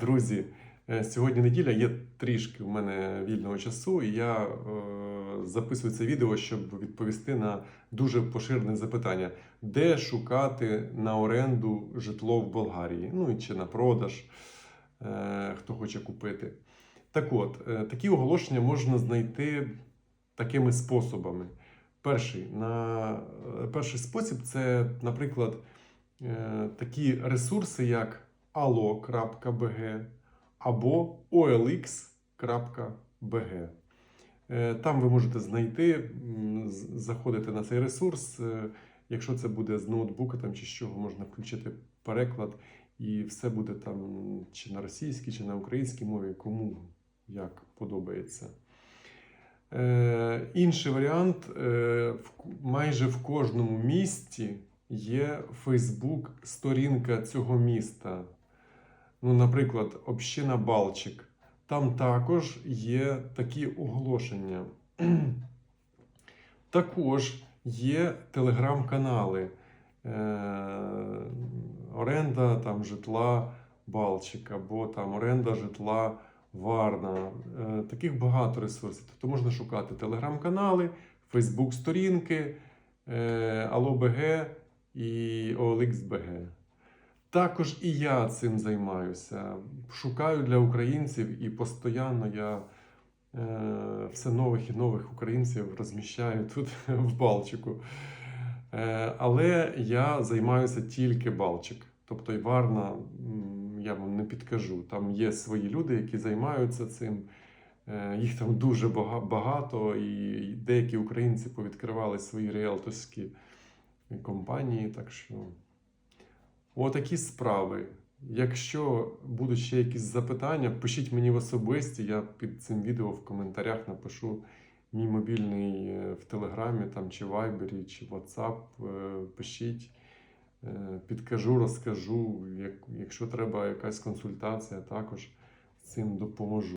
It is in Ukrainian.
Друзі, е, сьогодні неділя, є трішки в мене вільного часу, і я е, записую це відео, щоб відповісти на дуже поширене запитання: де шукати на оренду житло в Болгарії? Ну чи на продаж, е, хто хоче купити. Так от, е, такі оголошення можна знайти такими способами. Перший, на, е, перший спосіб це, наприклад, е, такі ресурси, як allo.bg або olx.bg. Е, Там ви можете знайти, заходити на цей ресурс. Е, Якщо це буде з ноутбука там, чи з чого, можна включити переклад, і все буде там чи на російській, чи на українській мові, кому як подобається. Е, інший варіант: е, в, майже в кожному місті є Фейсбук-сторінка цього міста. Ну, наприклад, Община Балчик. Там також є такі оголошення. Також є телеграм-канали. Е, оренда там, житла Балчик або там оренда житла Варна. Е, таких багато ресурсів. Тобто можна шукати телеграм-канали, Фейсбук-сторінки, е, Алло.бг і OLX.bg. Також і я цим займаюся. Шукаю для українців і постійно я е, все нових і нових українців розміщаю тут в Балчику. Е, але я займаюся тільки Балчик. Тобто і Варна я вам не підкажу. Там є свої люди, які займаються цим. Е, Їх там дуже багато, і деякі українці повідкривали свої ріелторські компанії. Так що отакі справи. Якщо будуть ще якісь запитання, пишіть мені в особисті. Я під цим відео в коментарях напишу мій мобільний е, в Телеграмі там, чи Вайбері, чи WhatsApp. Е, Пишіть, Е, підкажу, розкажу. Якщо треба якась консультація, також цим допоможу.